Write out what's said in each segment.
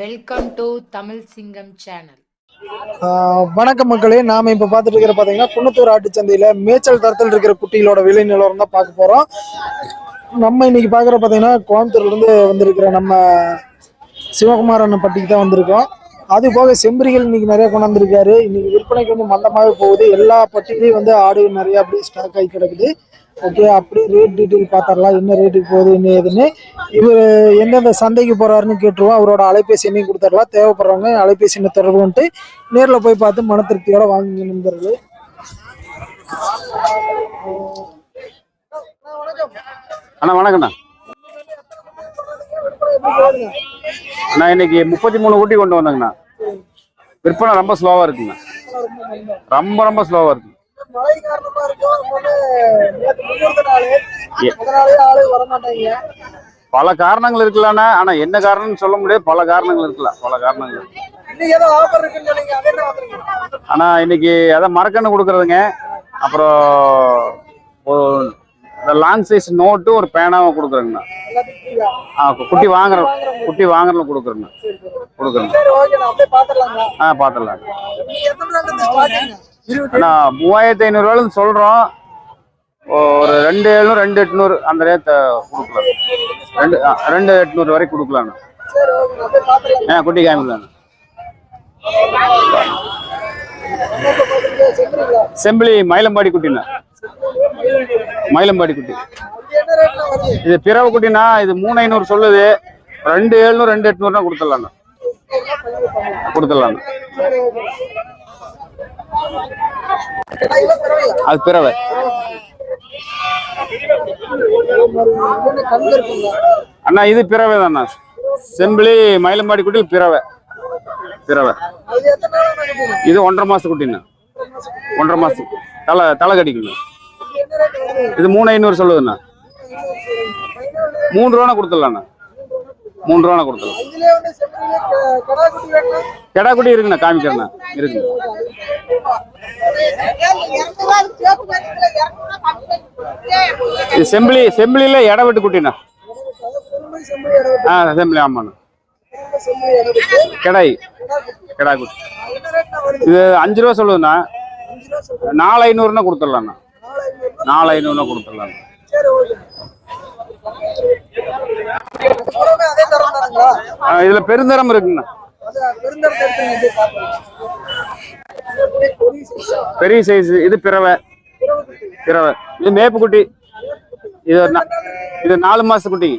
Welcome to Tamil சிங்கம் channel வணக்கம் மக்களே. நாம இப்ப பாத்துட்டு இருக்கிற பாத்தீங்கன்னா குன்னத்தூர் ஆட்டுச்சந்தையில மேய்ச்சல் தரத்தில் இருக்கிற குட்டிகளோட விலை நிலவரம் தான் பார்க்க போறோம். நம்ம இன்னைக்கு பார்க்குற பாத்தீங்கன்னா கோயம்புத்தூர்ல இருந்து வந்திருக்கிற நம்ம சிவகுமாரன் பட்டிக்கு தான் வந்திருக்கோம். அது போக செம்பரிகள் இன்னைக்கு நிறைய கொண்டாந்துருக்காரு. இன்னைக்கு விற்பனைக்கு வந்து மந்தமாக போகுது. எல்லா பட்டிகளையும் வந்து ஆடு நிறைய அப்படியே ஸ்டாக் ஆகி கிடக்குது. ஓகே அப்படி ரேட் டீட்டெயில் பார்த்துடலாம். என்ன ரேட்டுக்கு போகுது என்ன ஏதுன்னு. இவர் எந்தெந்த சந்தைக்கு போகிறாருன்னு கேட்டுருவோம். அவரோட அலைபேசி எண்ணையும் கொடுத்துடலாம். தேவைப்படுறவங்க அலைபேசி எண்ணை தொடர்பு வந்துட்டு நேரில் போய் பார்த்து மன திருப்தியோட வாங்கி நண்பர்கள். அண்ணா வணக்கண்ணா அண்ணா இன்னைக்கு முப்பத்தி மூணு ஊட்டி கொண்டு வந்தேங்கண்ணா. விற்பனை ரொம்ப ஸ்லோவாக இருக்குங்க ரொம்ப ரொம்ப ஸ்லோவாக இருக்குங்க மழை காரணமா இருக்கும். பல காரணங்கள் இருக்கலாண்ணா. ஆனா என்ன காரணம்னு சொல்ல முடியாது. பல காரணங்கள் இருக்கலாம். பல காரணங்கள். ஆனா இன்னைக்கு அதான் மரக்கன்று கொடுக்குறதுங்க. அப்புறம் லாங் சைஸ் நோட்டு ஒரு பேனாவும் கொடுக்குறேங்கண்ணா? ஆ குட்டி வாங்குற குட்டி வாங்குறதுல கொடுக்குறேங்கண்ணா. கொடுக்குறேங்க அப்படியே பார்த்துடலாங்க ஆ அண்ணா மூவாயிரத்தி ஐநூறுரூவாலும் சொல்கிறோம் ஒரு ரெண்டு எழுநூறு ரெண்டு எட்நூறு அந்த ரேத்தை கொடுக்கலாம். ரெண்டு ஆ, ரெண்டு எட்நூறு வரைக்கும் கொடுக்கலாண்ணா ஏன் குட்டி காமிக்கலாண்ணா செம்பிளி மயிலம்பாடி குட்டிண்ணா. மயிலம்பாடி குட்டி. இது பிறவை குட்டினா இது மூணு ஐநூறு சொல்லுது. ரெண்டு எழுநூறு ரெண்டு எட்நூறுனா கொடுத்துடலாண்ணா கொடுத்துடலாண்ணா சரி ஓகே இவ்வளோ பரவாயில்ல அது பிறவை. அண்ணா இது பிறவை தான்ண்ணா செம்பிளி மயிலம்பாடி குட்டி பிறவை. பிறவை. இது ஒன்றரை மாசத்து குட்டிண்ணா. ஒன்றரை மாசம் தலை தலை கடிக்கணும் இது மூணு ஐநூறு சொல்லுதுண்ணா. மூணு ரூபானா கொடுத்துடலாண்ணா. மூணு ரூபானா கொடுத்துடலாம் இதுலயே வந்து செம்பரியில க- கடா குட்டி வேணும் கெடா குட்டி இருக்குண்ணா காமிக்கிறேண்ணா. இருக்குங்க இது செம்பிளி செம்பிளியில் இட வெட்டு குட்டிண்ணா. ஆ செம்பிளி ஆமாண்ணா. கெடாய் கடா குட்டி. கெடா. குட்டி என்ன ரேட்னா வருது? இது அஞ்சு ரூபா சொல்லுதுண்ணா. ரூபா நாலு ஐநூறுனா கொடுத்துடலாண்ணா. நாலு ஐநூறு ரூபா. நாலு ஐநூறுனா கொடுத்துடலாம் இதுல பெருந்தரம் இருக்குண்ணா பெரிய சைஸ் இது பிறவை. பிறவை. இது மேப்பு குட்டி இது ஒரு இது நாலு மாச குட்டி.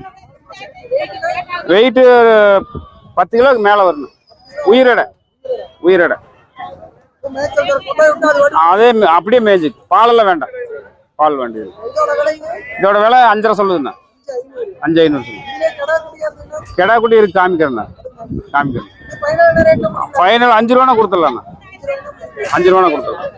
வெயிட்டு பத்து கிலோக்கு மேலே வரணும். உயிரிடை. உயிரிடை. அதே அப்படியே மேஜிக் பாலெல்லாம் வேண்டாம். பால் வேண்டியது. இதோட இதோட விலை அஞ்சரை சொல்லுதுண்ணா. அஞ்சு ஐநூறு. கடா குட்டி இருக்கு காமிக்கிறேண்ணா. காமிக்கிறேன்? ஃபைனல் அஞ்சு ரூபானா கொடுத்துடலாண்ணா. அஞ்சு ரூபானா கொடுத்துடலாம்.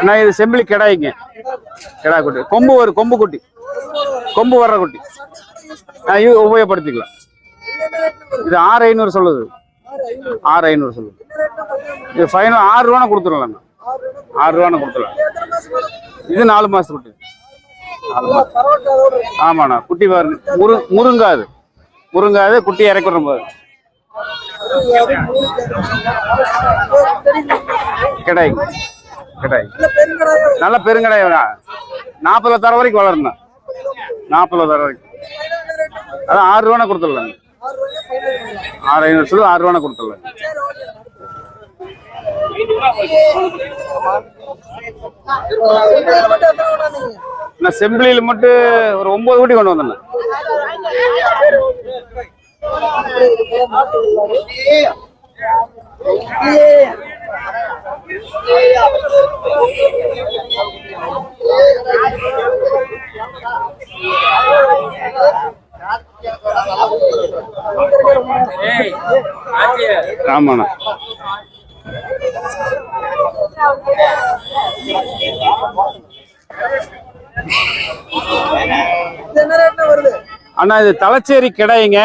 அண்ணா இது செம்பிளி கெடாய்ங்க. கெடா குட்டி கொம்பு வரும் கொம்பு குட்டி கொம்பு வர்ற குட்டி. உபயோகப்படுத்திக்கலாம். இது ஆறு ஐநூறு சொல்லுது. ஆறு ஐநூறு சொல்லுது. இது ஃபைனல் ஆறு ரூபானா கொடுத்துடலாம் ஆறு ரூபானா கொடுத்துடலாம். இது நாலு மாசத்து குட்டி. ஆமாண்ணா குட்டி பாருங்க முரு முருங்காது. முருங்காது குட்டி இறக்கிற போது கிடை கிடை நல்ல பெருங்கடாய். நாற்பதுல தர வரைக்கும் வளரணும். நாற்பது தர வரைக்கும் அதான் ஆறு ரூபானா கொடுத்துடலாம் ஆறு ஐநூறு சொல்லு ஆறு ரூபானா கொடுத்துடலாம் நான் செம்பிளியில் மட்டும் ஒரு ஒன்பது ஊட்டி கொண்டு வந்தேன். ஆமாண்ணா. அண்ணா இது தலைச்சேரி கிடாய்ங்க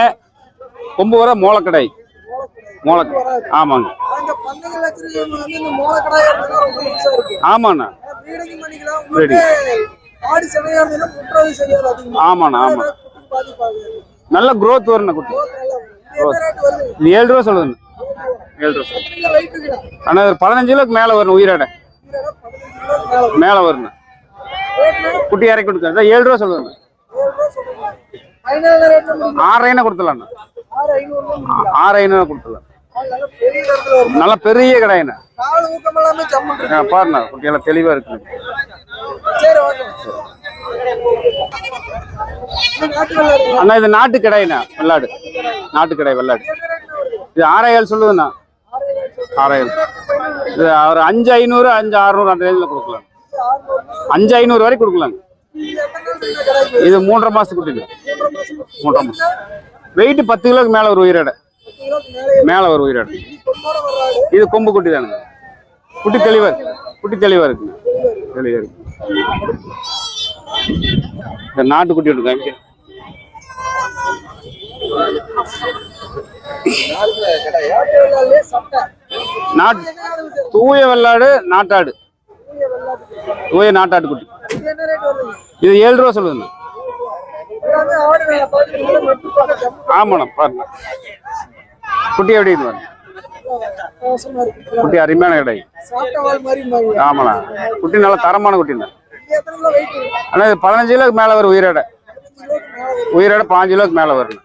கொம்பு வர மோளக்கடை மோள ஆமாங்க. ஆமாண்ணா. ஆடி முற்றாது செய்யாது அதிகமா. ஆமாண்ணா பாதிப்பாங்க நல்ல growth வருண்ணா குட்டி. இது ஏழு ரூபா சொல்லுங்க ஏழு ரூபா இருக்குண்ணா ஆனால் ஒரு பதினஞ்சு கிலோக்கு மேலே வரும் உயிரோட மேல ரேட்னா குட்டி இறக்கி கொடுக்க ஏழு ரூபா கொடுத்துடலாண்ணா. ஆறு ஐநூறு முடியும் ஆறு ஐநூறு கொடுத்துடலாம். நல்ல பெரிய பெரிய கடைண்ணா. பாருண்ணா குட்டி எல்லாம் தெளிவாக இருக்குது அண்ணா இது நாட்டு கடைண்ணா வெள்ளாடு. நாட்டு கடை வெள்ளாடு. இது ஆறாயிரம் சொல்லுதுண்ணா. ஆறாயிரம். இது ஒரு அஞ்சு ஐநூறு அஞ்சு அறுநூறு அந்த ரேஞ்சில் கொடுக்கலாம் அஞ்சு ஐநூறு வரைக்கும் கொடுக்கலாங்க. இது மூன்றரை மாதத்துக்கு குட்டிங்க மூன்றரை மாதம் வெயிட்டு பத்து கிலோக்கு மேலே ஒரு உயிரோட. மேலே ஒரு உயிரோட. இது கொம்பு குட்டி தானுங்க. குட்டி தெளிவா இருக்கு. குட்டி தெளிவாக இருக்குங்க. தெளிவாக இருக்கு. இந்த நாட்டுக்குட்டி ஒன்று காமிக்க. தூய வெள்ளாடு நாட்டாடு. தூய நாட்டாடு குட்டி இது ஏழு ரூபா சொல்லுங்க ஆமாண்ணா பாருங்க. குட்டி எப்படி இருக்கு குட்டி அருமையான கடை. ஆமாண்ணா. குட்டி நல்ல தரமான குட்டிண்ணா ஆனால் இது பதினஞ்சு கிலோக்கு மேலே வரும் உயிரோட. உயிரோட பாஞ்சு கிலோக்கு மேலே வரும்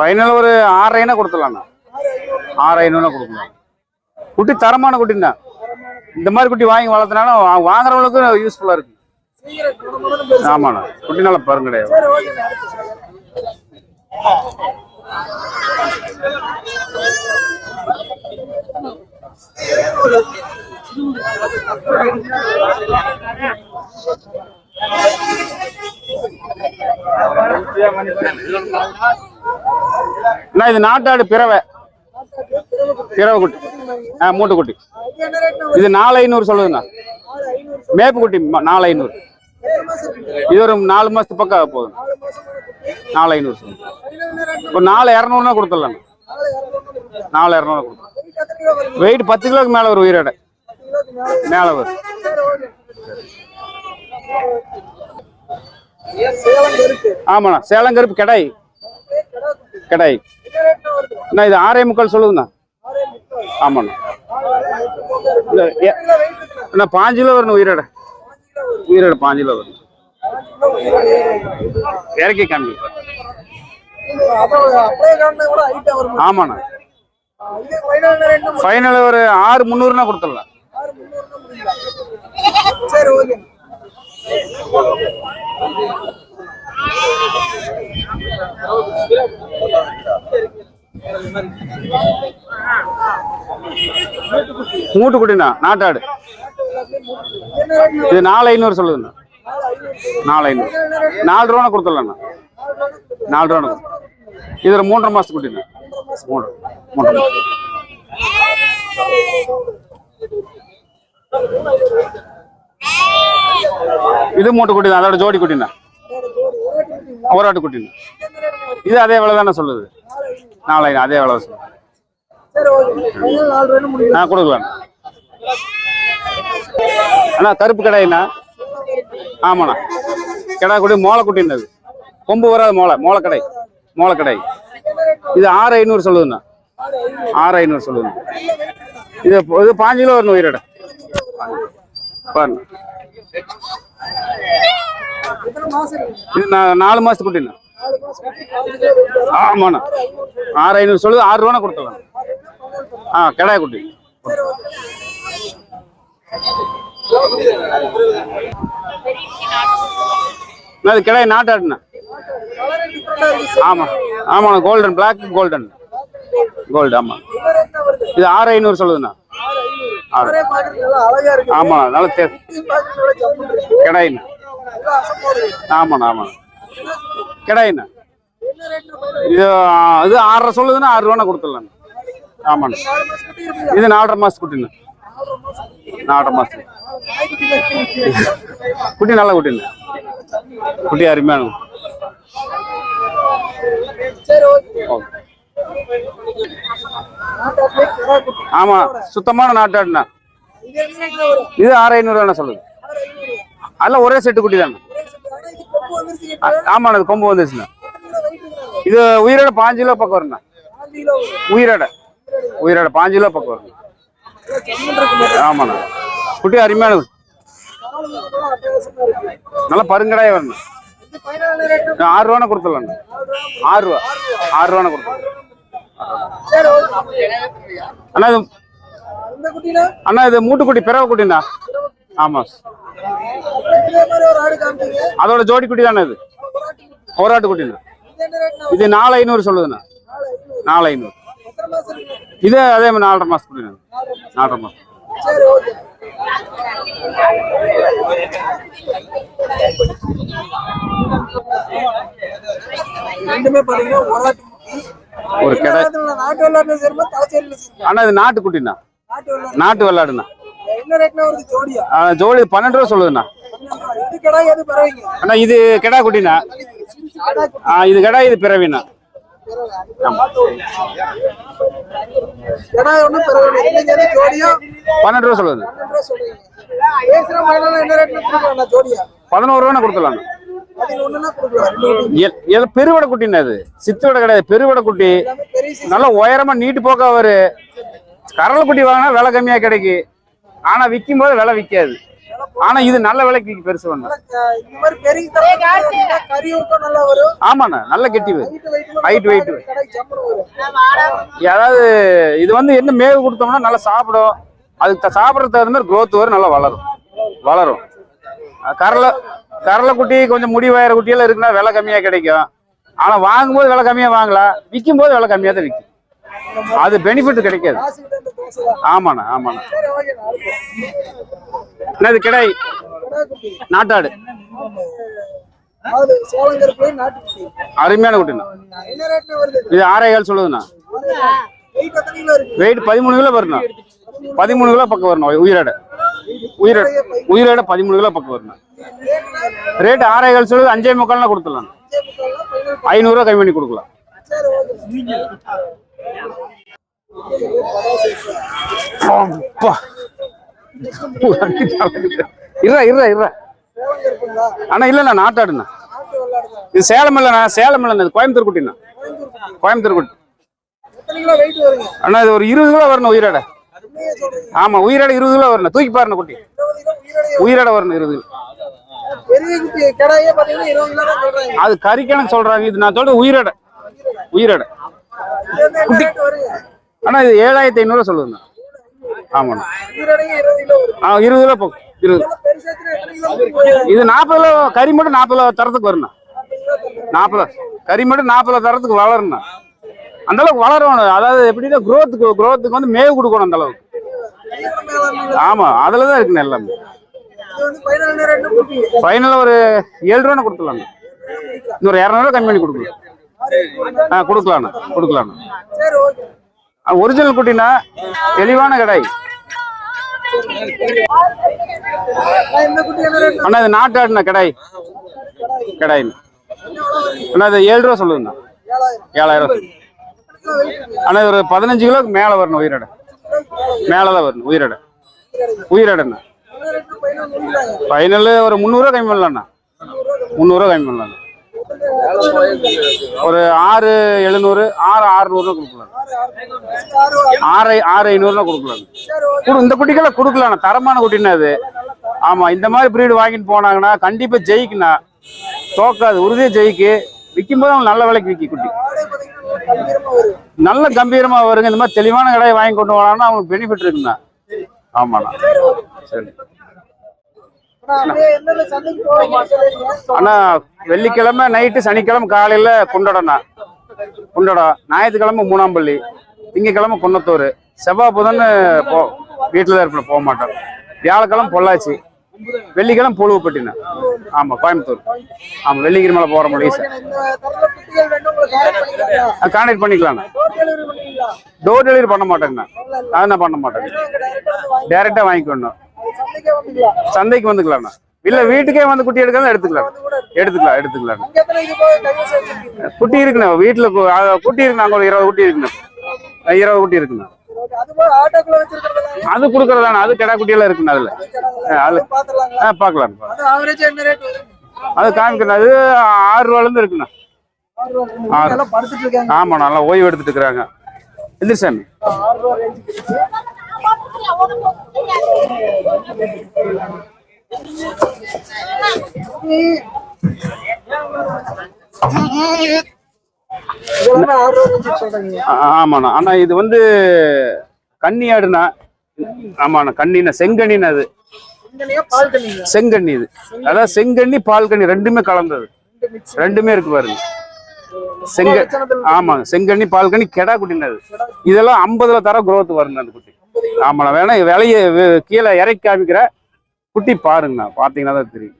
ஃபைனல் ஒரு ஆறரைனா கொடுத்துடலாண்ணா. ஆறு ஐநூறுனா கொடுக்கலாம். குட்டி தரமான குட்டிண்ணா. இந்த மாதிரி குட்டி வாங்கி வளர்த்தனாலும் வாங்குறவங்களுக்கு யூஸ்ஃபுல்லாக இருக்கு. ஆமாண்ணா. குட்டி நல்லா பாருங்க அண்ணா இது நாட்டாடு பிறவை. பிறவை குட்டி ஆ மூட்டை குட்டி இது நாலு ஐநூறு சொல்லுதுண்ணா. மேப்பு குட்டி நாலு ஐநூறு. இது ஒரு நாலு மாசத்து பக்கம் போதும் நாலு ஐநூறு சொல்லுங்க ஒரு நாலு இரநூறுனா கொடுத்துடலாங்க. நாலு இரநூறு கொடுத்து கொடுத்துடலாம். வெயிட் பத்து கிலோக்கு மேலே ஒரு உயிரோட. மேலே வரும். ஆமாண்ணா சேலம் கருப்பு கெடாய் கெடாய் அண்ணா இது ஆறே முக்கால் சொல்லுதுண்ணா. ஆமாண்ணா. அண்ணா பாஞ்சு கிலோ வரணும் உயிரோட. உயிரோட பாஞ்சு கிலோ இறக்கி காமி ஆமாண்ணா. ஃபைனல் ஒரு ஆறு முந்நூறுனா கொடுத்துடலாம். சரி மூட்டுக்குட்டிண்ணா நாட்டாடு. இது நாலு ஐநூறு சொல்லுதுண்ணா. நாலு ஐநூறு. நாலு ரூபா கொடுத்துடலாண்ணா? நாலு ரூபா இதில் மூன்றரை மாசத்து குட்டிண்ணா. மூணு மூன்றரை மாசம். இது மூட்டை குட்டி தான் அதோட ஜோடி குட்டிண்ணா. ஒரு ஆட்டு குட்டிண்ணா. இது அதே விலை தானே சொல்லுது. நாலு அதே விலை சொல்லுது. நான் கொடுக்கலாம் அண்ணா கருப்பு கடாயிண்ணா. ஆமாண்ணா. கிடா குட்டி மோளை குட்டின்னது கொம்பு வராது மோளை மோளை கடை மோளை கடை இது ஆறு ஐநூறு சொல்லுதுண்ணா. ஆறு ஐநூறு சொல்லுதுண்ணா. இது இது பாஞ்சு கிலோ வரணும் உயிரோட. பாருங்க. இது நான் நாலு மாசத்து குட்டிண்ணா. ஆமாண்ணா. ஆறு ஐநூறு சொல்லுது ஆறு ரூபானா கொடுத்துடலாம் ஆ கிடாய் குட்டி. அண்ணா, கிடையாது கிடாய் நாட்டாடுண்ணா ஆமாம் ஆமா. ஆமாண்ணா கோல்டன் பிளாக் கோல்டன் கோல்டு ஆமா. இது ஆறு ஐநூறு சொல்லுதுண்ணா. ஆறு. நல்லா ஆமாண்ணா நல்ல தே கிடாயிண்ணா. ஆமாண்ணா ஆமாண்ணா. கிடாயிண்ணா. இது இது ஆறரை சொல்லுதுன்னா ஆறு ரூபானா கொடுத்துடலாம் ஆமாண்ணா. இது நாலரை மாசத்து குட்டிண்ணா. நாலரை மாசம். குட்டி நல்ல குட்டிண்ணா குட்டி அருமையான ஆமா சுத்தமான நாட்டாடுண்ணா இது ஆறு ஐநூறுவாண்ணா சொல்லுது. அல்ல அதெல்லாம் ஒரே செட்டு குட்டி தானே. கொம்பு ஆமாண்ணா இது கொம்பு வந்துச்சுண்ணா இது உயிரோட பாஞ்சு கிலோ பக்கம் வரும்ண்ணா. உயிரோட. உயிரோட பாஞ்சு கிலோ பக்கம் வரும் நல்லா ஜம்முன்னு இருக்கு பாரு. ஆமாண்ணா. குட்டி அருமையான நல்லா பருங்கடாயே வரணும். ஆறு ரூபான கொடுத்துடலாண்ணா ஆறு ரூபா. ஆறு ரூபான கொடுத்துடலாம். அண்ணா இது அண்ணா இது மூட்டுக்குட்டி பிறவை குட்டிண்ணா ஆமா. அதோட ஜோடி குட்டி தானே இது? போராட்டு குட்டிண்ணா. இது நாலு ஐநூறு சொல்லுதுண்ணா. நாலு ஐநூறு. இது அதே மாதிரி நாலரை மாசம் குட்டிண்ணா நாலரை ஓகே. ரெண்டுமே பாத்தீங்கன்னா ஒரு கிடா. இது நாட்டு குட்டிண்ணா. நாட்டு ஆ, ஜோடி பன்னெண்டு ரூபா சொல்லுதுண்ணா. அண்ணா இது கெடா குட்டிண்ணா. இது கெடா இது பிறவிண்ணா. பன்னெண்டு ரூபா சொல்லுது. பதினோரு ரூபா. அது எல் பெருவடை குட்டிண்ணா இது சித்தோட கிடையாது பெருவடை குட்டி. நல்ல உயரமா நீட்டு போக்கா வரு கரலை குட்டி வாங்கினா விலை கம்மியா கிடைக்கு. ஆனா விற்கும் போது விலை விற்காது. ஆனா இது நல்ல விலைக்கு பெருசு ஆமாண்ணா நல்ல கெட்டி இது ஹைட் வெயிட் அதாவது இது வந்து என்ன மேவு கொடுத்தோம்னா நல்லா சாப்பிடும். அதுக்கு த- சாப்பிடறதுக்கு தகுந்த மாதிரி growth வரும் நல்லா வளரும். வளரும். கரலை கரலை குட்டி கொஞ்சம் முடி வயற குட்டியெல்லாம் இருக்குன்னா விலை கம்மியா கிடைக்கும். ஆனா வாங்கும்போது விலை கம்மியா வாங்கலாம். விற்கும் போது விலை கம்மியா தான் விற்கும் அது பெனிஃபிட் கிடைக்காது. ஆமாண்ணா ஆமாண்ணா. என்னது கிடை? நாட்டாடு. அருமையான குட்டிண்ணா. இது ஆறே ஏழு சொல்லுதுண்ணா. வெயிட் பதிமூணு கிலோ வரணும் பதிமூணு கிலோ பக்கம் வரணும் உயிரோட. உயிரோட உயிரோட பதிமூணு கிலோ பக்கம் வரணும் ரேட் ஆறே ஏழு சொல்லுது அஞ்சே முக்கால்னா கொடுத்துடலாம் ஐநூறுரூவா கம்மி பண்ணி கொடுக்கலாம். சரி ஓகே அப்பா. அண்ணா இல்லைண்ணா நாட்டாடுண்ணா இது சேலம் இல்லைண்ணா சேலம் இல்லைண்ணா இது கோயம்புத்தூர் குட்டிண்ணா. கோயம்புத்தூர் குட்டி. அண்ணா இது ஒரு இருபது கிலோ வரணும் உயிரோட. ஆமா உயிரோட இருபது கிலோ வரணும் தூக்கி பாருண்ணா குட்டி. உயிரோட வரணும் இருபது சொல்றாங்க அது கறிக்கணக்கு சொல்றாங்க. இது நான் சொல்றது உயிரோட. உயிரோட. வந்து அண்ணா இது ஏழாயிரத்தி ஐநூறுவா சொல்லுதுண்ணா. ஆமாண்ணா. ஆ இருபது கிலோ போகும் இருபது. இது நாற்பது கிலோ கறி மட்டும் நாற்பது கிலோ தரத்துக்கு வருண்ணா. நாற்பது கறி மட்டும் நாற்பது கிலோ தரத்துக்கு வளருண்ணா. அந்த அளவுக்கு வளரணும் அதாவது எப்படின்னா குரோத்துக்கு குரோத்துக்கு வந்து மேவு கொடுக்கணும் அந்த அளவுக்கு. அதில் ஆமா அதுல தான் இருக்குண்ணா எல்லாமே. இது ஃபைனலாக ஒரு ஏழு ரூபா கொடுத்துடலாங்க இன்னொரு இரநூறுவா கம்மி பண்ணி கொடுக்கலாம். ஆ கொடுக்கலாண்ணா கொடுக்கலாண்ணா. ஒரிஜினல் குட்டினா தெளிவான கடை. அண்ணா இது நாட்டாடுண்ணா கடை. கடாயின்னு அண்ணா இது ஏழு ரூபா சொல்லுங்கண்ணா ஏழாயிரம் கிலோ அண்ணா இது ஒரு பதினஞ்சு கிலோக்கு மேலே வரணும் உயிரோட. மேலே தான் வரணும் உயிரோட. உயிரோடண்ணா. ஃபைனல் ஒரு முந்நூறுவா கம்மி பண்ணலாண்ணா. முந்நூறுவா கம்மி பண்ணலாண்ணா. ஒரு ஆறு எழுநூறு ஆறு ஆறுநூறுவா கொடுக்கலாம். ஆறு ஆறு ஆறு கொடுக்கலாம். குடு- இந்த குட்டிக்கெல்லாம் கொடுக்கலாம். தரமான குட்டினா அது. ஆமா இந்த மாதிரி பிரீடு வாங்கிட்டு போனாங்கன்னா கண்டிப்பா ஜெயிக்குண்ணா. தோக்காது உறுதியா ஜெயிக்கு. விற்கும் போது அவங்க நல்ல விலைக்கு விற்கி குட்டி. நல்ல கம்பீரமா வருங்க. இந்த மாதிரி தெளிவான கடையை வாங்கி கொண்டு போனாங்கன்னா அவங்களுக்கு பெனிஃபிட் இருக்குண்ணா. ஆமாண்ணா. சரி ஆனா அப்படியே எந்தெந்த சந்தைக்கு போவீங்க சொல்லுங்க அண்ணா வெள்ளிக்கிழமை நைட்டு சனிக்கிழமை காலையில குண்டடண்ணா. குண்டடம் ஞாயிற்றுக்கிழமை மூணாம்பள்ளி. திங்கக்கிழமை குன்னத்தூர். செவ்வாய் புதன் போ வீட்டில் தான் இருப்பேன் போக மாட்டோம் வியாழக்கிழமை பொள்ளாச்சி. வெள்ளிக்கிழமை புழுவுப்பட்டினா ஆமாம் கோயம்புத்தூர். ஆமாம் வெள்ளிக்கிரி மேலே போகிற முடியும் சார் கான்டாக்ட் பண்ணிக்கலாண்ணா டோர் டெலிவரி பண்ண மாட்டேங்கண்ணா. அதை நான் பண்ண மாட்டேங்க டேரெக்டாக வாங்கிக்கணும். சந்தைக்கே வந்துக்கலாம் சந்தைக்கு வந்துக்கலாண்ணா இல்ல வீட்டுக்கே வந்து குட்டி எடுக்கலாம் எடுத்துக்கலாம். எடுத்துக்கலாம். எடுத்துக்கலாம் குட்டி இருக்குண்ணா. வீட்டுல குட்டி இருக்கு நாங்க ஒரு இருபது குட்டி இருக்குண்ணா. இருபது குட்டி இருக்குண்ணா. அது அது கொடுக்கறதாண்ணா. அது கிடா குட்டி எல்லாம் இருக்குண்ணா அதுல. பாத்துலாங்களா ஆ பாக்கலாம் அது அது காமிக்கணும் அது ஆறு ரூபால இருந்து இருக்குண்ணா. ஆறு ரூபா இவங்க எல்லாம் படுத்துட்டு இருக்காங்க. ஆமா நல்லா ஓய்வு எடுத்துட்டு இருக்கிறாங்க. எந்திரிசாமி ஆமாண்ணா. ஆனா இது வந்து கன்னி ஆடுனா ஆமாண்ணா கண்ணினா செங்கண்ணின்னு அது செங்கண்ணி இது. அதான் செங்கண்ணி பால் கண்ணி ரெண்டுமே கலந்தது. ரெண்டுமே இருக்கு பாருங்க. செங்க ஆமாங்க. செங்கண்ணி பால் கண்ணி கெடா குட்டின்னு அது இதெல்லாம் ஐம்பதுல தர குரோத் வருங்க அந்த குட்டி. ஆமாண்ணா வேணா விலைய கீழே இறக்கி காமிக்கிற குட்டி பாருங்கண்ணா பார்த்தீங்கன்னா தான் தெரியும்.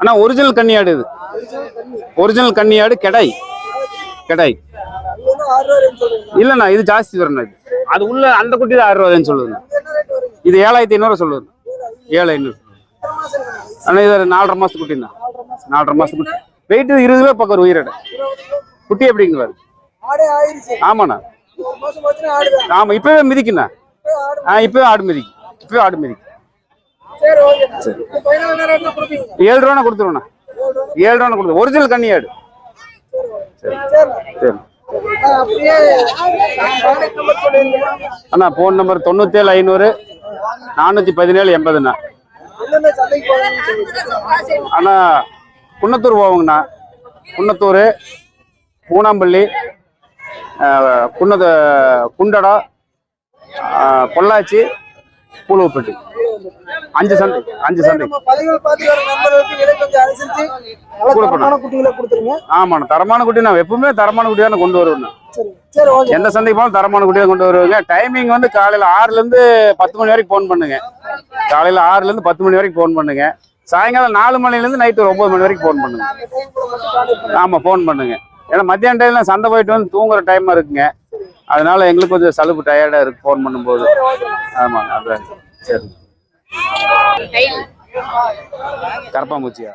ஆனா ஒரிஜினல் கன்னியாடு இது. ஒரிஜினல் கன்னியாடு கெடாய் கெடாய் இல்லைண்ணா இல்லண்ணா இது ஜாஸ்தி வரணும் இது. அது உள்ள அந்த குட்டி தான் ஆறு ரூபாய்ன்னு சொல்லுதுண்ணா. இது ஏழாயிரத்தி ஐநூறு சொல்லுதுண்ணா. ஏழு ஐநூறு? ஆனா இது ஒரு நாலரை மாசத்து குட்டிண்ணா. நாலரை மாசத்து குட்டி. வெயிட் இருபது கிலோ பக்கம் ஒரு உயிரிட. குட்டி எப்படிங்க வருது ஆடே ஆயிருச்சு. ஆமாண்ணா. ஒரு மாசம் போச்சுன்னா ஆடுதான் ஆமா இப்பவே மிதிக்குண்ணா. ஆடு ஆ இப்பவே ஆடு மிதிக்கு. இப்பவே ஆடு மிதிக்கு. ஏழு ரூபா கொடுத்துருவோண்ணா. ஏழு ரூபா கொடுத்து ஒரிஜினல் கன்னியாடு சரி சரி. அண்ணா ஃபோன் நம்பர் தொண்ணூத்தேழு ஐநூறு நானூற்றி பதினேழு எண்பதுண்ணா. அண்ணா குன்னத்தூர் போவோங்கண்ணா. குன்னத்தூர் பூனாம்பள்ளி குன்னத குண்டடா ஆஹ், பொள்ளாச்சி பூலுவப்பட்டி அஞ்சு சந்தை அஞ்சு சந்தை. ஆமாண்ணா தரமான குட்டி நான் எப்பவுமே தரமான குட்டி தானே கொண்டு வருவேண்ணா எந்த சந்தைக்கு போனாலும் தரமான குட்டி தான் கொண்டு வருவாங்க. டைமிங் வந்து காலையில் ஆறுலேருந்து பத்து மணி வரைக்கும் ஃபோன் பண்ணுங்க. காலையில் ஆறுலேருந்து பத்து மணி வரைக்கும் ஃபோன் பண்ணுங்க. சாயங்காலம் நாலு மணிலேருந்து நைட்டு ஒரு ஒன்பது மணி வரைக்கும் ஃபோன் பண்ணுங்க. ஆமாம் ஃபோன் பண்ணுங்க. ஏன்னா மத்தியான டைம்ல சந்தை போயிட்டு வந்து தூங்குற டைமா இருக்குங்க. அதனால எங்களுக்கு கொஞ்சம் சலுப்பு டயர்டா இருக்கு ஃபோன் பண்ணும்போது. ஆமாங்க அதான். சரி. கரப்பாம்பூச்சியா